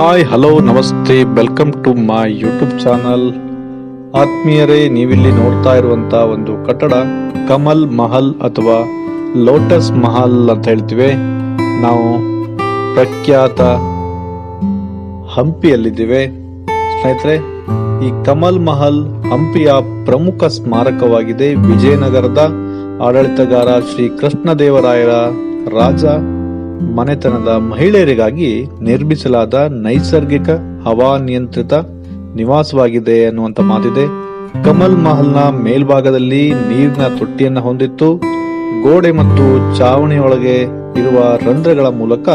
Hi, hello, ನಮಸ್ತೆ. Welcome to my YouTube channel ಆತ್ಮೀಯರೇ, ನೀವಿಲ್ಲಿ ನೋಡ್ತಾ ಇರುವಂತ ಒಂದು ಕಟ್ಟಡ, ಕಮಲ್ ಮಹಲ್ ಅಥವಾ ಲೋಟಸ್ ಮಹಲ್ ಅಂತ ಹೇಳ್ತೀವಿ. ನಾವು ಪ್ರಖ್ಯಾತ ಹಂಪಿಯಲ್ಲಿದ್ದೇವೆ. ಸ್ನೇಹಿತರೆ, ಈ ಕಮಲ್ ಮಹಲ್ ಹಂಪಿಯ ಪ್ರಮುಖ ಸ್ಮಾರಕವಾಗಿದೆ ವಿಜಯನಗರದ ಆಡಳಿತಗಾರ ಶ್ರೀ ಕೃಷ್ಣದೇವರಾಯರ ರಾಜ. ಮನೆತನದ ಮಹಿಳೆಯರಿಗಾಗಿ ನಿರ್ಮಿಸಲಾದ ನೈಸರ್ಗಿಕ ಹವಾನಿಯಂತ್ರಿತ ನಿವಾಸವಾಗಿದೆ ಅನ್ನುವಂತ ಮಾತಿದೆ. ಕಮಲ್ ಮಹಲ್ನ ಮೇಲ್ಭಾಗದಲ್ಲಿ ನೀರಿನ ತೊಟ್ಟಿಯನ್ನು ಹೊಂದಿತ್ತು. ಗೋಡೆ ಮತ್ತು ಚಾವಣಿಯೊಳಗೆ ಇರುವ ರಂಧ್ರಗಳ ಮೂಲಕ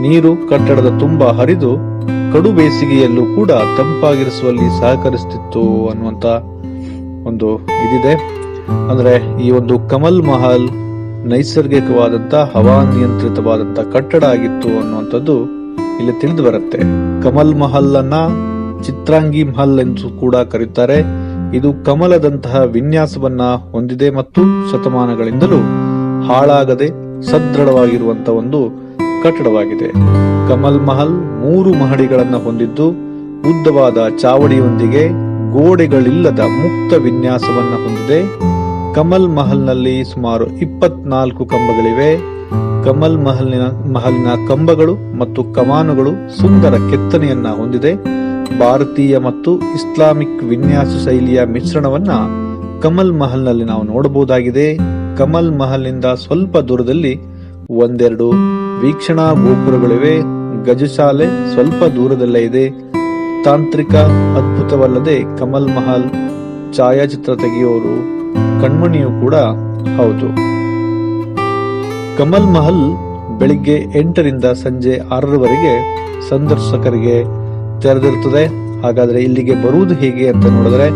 ನೀರು ಕಟ್ಟಡದ ತುಂಬ ಹರಿದು ಕಡು ಬೇಸಿಗೆಯಲ್ಲೂ ಕೂಡ ತಂಪಾಗಿರಿಸುವಲ್ಲಿ ಸಹಕರಿಸುತ್ತಿತ್ತು ಅನ್ನುವಂತ ಒಂದು ಇದಿದೆ. ಅಂದ್ರೆ ಈ ಒಂದು ಕಮಲ್ ಮಹಲ್ ನೈಸರ್ಗಿಕವಾದಂತ ಹವಾನಿಯಂತ್ರಿತವಾದಂತಹ ಕಟ್ಟಡ ಆಗಿತ್ತು ಅನ್ನುವಂಥದ್ದು ಇಲ್ಲಿ ತಿಳಿದು ಬರುತ್ತೆ. ಕಮಲ್ ಮಹಲ್ ಅನ್ನ ಚಿತ್ರಾಂಗಿ ಮಹಲ್ ಎಂದು ಕೂಡ ಕರೆಯುತ್ತಾರೆ ಇದು ಕಮಲದಂತಹ ವಿನ್ಯಾಸವನ್ನ ಹೊಂದಿದೆ ಮತ್ತು ಶತಮಾನಗಳಿಂದಲೂ ಹಾಳಾಗದೆ ಸದೃಢವಾಗಿರುವಂತ ಒಂದು ಕಟ್ಟಡವಾಗಿದೆ. ಕಮಲ್ ಮಹಲ್ ಮೂರು ಮಹಡಿಗಳನ್ನ ಹೊಂದಿದ್ದು, ಉದ್ದವಾದ ಚಾವಡಿಯೊಂದಿಗೆ ಗೋಡೆಗಳಿಲ್ಲದ ಮುಕ್ತ ವಿನ್ಯಾಸವನ್ನ ಹೊಂದಿದೆ. ಕಮಲ್ ಮಹಲ್ನಲ್ಲಿ ಸುಮಾರು ಇಪ್ಪತ್ನಾಲ್ಕು ಕಂಬಗಳಿವೆ. ಕಮಲ್ ಮಹಲ್ನ ಮಹಲ್ನ ಕಂಬಗಳು ಮತ್ತು ಕಮಾನುಗಳು ಸುಂದರ ಕೆತ್ತನೆಯನ್ನ ಹೊಂದಿದೆ. ಭಾರತೀಯ ಮತ್ತು ಇಸ್ಲಾಮಿಕ್ ವಿನ್ಯಾಸ ಶೈಲಿಯ ಮಿಶ್ರಣವನ್ನ ಕಮಲ್ ಮಹಲ್ನಲ್ಲಿ ನಾವು ನೋಡಬಹುದಾಗಿದೆ. ಕಮಲ್ ಮಹಲ್ನಿಂದ ಸ್ವಲ್ಪ ದೂರದಲ್ಲಿ ಒಂದೆರಡು ವೀಕ್ಷಣಾ ಗೋಪುರಗಳಿವೆ. ಗಜಶಾಲೆ ಸ್ವಲ್ಪ ದೂರದಲ್ಲೇ ಇದೆ. ತಾಂತ್ರಿಕ ಅದ್ಭುತವಲ್ಲದೆ ಕಮಲ್ ಮಹಲ್ ಛಾಯಾಚಿತ್ರ ತೆಗೆಯೋರು ಕಣ್ಮಣಿಯೂ ಕೂಡ ಹೌದು. ಕಮಲ್ ಮಹಲ್ ಬೆಳಿಗ್ಗೆ ಎಂಟರಿಂದ ಸಂಜೆ ಆರರವರೆಗೆ ಸಂದರ್ಶಕರಿಗೆ ತೆರೆದಿರುತ್ತದೆ. ಹಾಗಾದ್ರೆ ಇಲ್ಲಿಗೆ ಬರುವುದು ಹೇಗೆ ಅಂತ ನೋಡಿದ್ರೆ,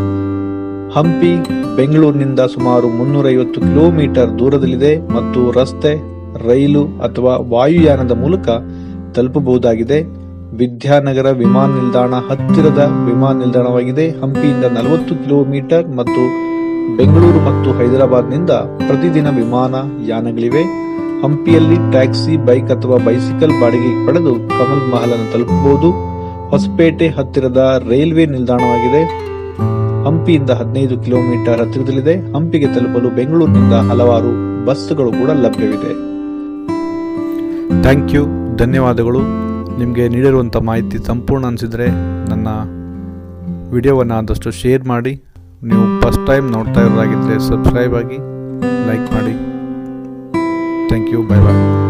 ಹಂಪಿ ಬೆಂಗಳೂರಿನಿಂದ ಸುಮಾರು ಮುನ್ನೂರೈವತ್ತು ಕಿಲೋಮೀಟರ್ ದೂರದಲ್ಲಿದೆ ಮತ್ತು ರಸ್ತೆ, ರೈಲು ಅಥವಾ ವಾಯುಯಾನದ ಮೂಲಕ ತಲುಪಬಹುದಾಗಿದೆ. ವಿದ್ಯಾನಗರ ವಿಮಾನ ನಿಲ್ದಾಣ ಹತ್ತಿರದ ವಿಮಾನ ನಿಲ್ದಾಣವಾಗಿದೆ. ಹಂಪಿಯಿಂದ ನಲವತ್ತು ಕಿಲೋಮೀಟರ್ ಮತ್ತು ಬೆಂಗಳೂರು ಮತ್ತು ಹೈದರಾಬಾದ್ನಿಂದ ಪ್ರತಿದಿನ ವಿಮಾನ, ಯಾನಗಳಿವೆ. ಹಂಪಿಯಲ್ಲಿ ಟ್ಯಾಕ್ಸಿ, ಬೈಕ್ ಅಥವಾ ಬೈಸಿಕಲ್ ಬಾಡಿಗೆ ಪಡೆದು ಕಮಲ್ ಮಹಲ್ ತಲುಪಬಹುದು. ಹೊಸಪೇಟೆ ಹತ್ತಿರದ ರೈಲ್ವೆ ನಿಲ್ದಾಣವಾಗಿದೆ. ಹಂಪಿಯಿಂದ ಹದಿನೈದು ಕಿಲೋಮೀಟರ್ ಹತ್ತಿರದಲ್ಲಿದೆ. ಹಂಪಿಗೆ ತಲುಪಲು ಬೆಂಗಳೂರಿನಿಂದ ಹಲವಾರು ಬಸ್ಸುಗಳು ಕೂಡ ಲಭ್ಯವಿದೆ. ಥ್ಯಾಂಕ್ ಯು, ಧನ್ಯವಾದಗಳು. ನಿಮಗೆ ನೀಡಿರುವಂಥ ಮಾಹಿತಿ ಸಂಪೂರ್ಣ ಅನಿಸಿದರೆ ನನ್ನ ವಿಡಿಯೋವನ್ನು ಆದಷ್ಟು ಶೇರ್ ಮಾಡಿ. ನೀವು ಫಸ್ಟ್ ಟೈಮ್ ನೋಡ್ತಾ ಇರೋದಾಗಿದ್ದರೆ ಸಬ್ಸ್ಕ್ರೈಬ್ ಆಗಿ ಲೈಕ್ ಮಾಡಿ. Thank you bye bye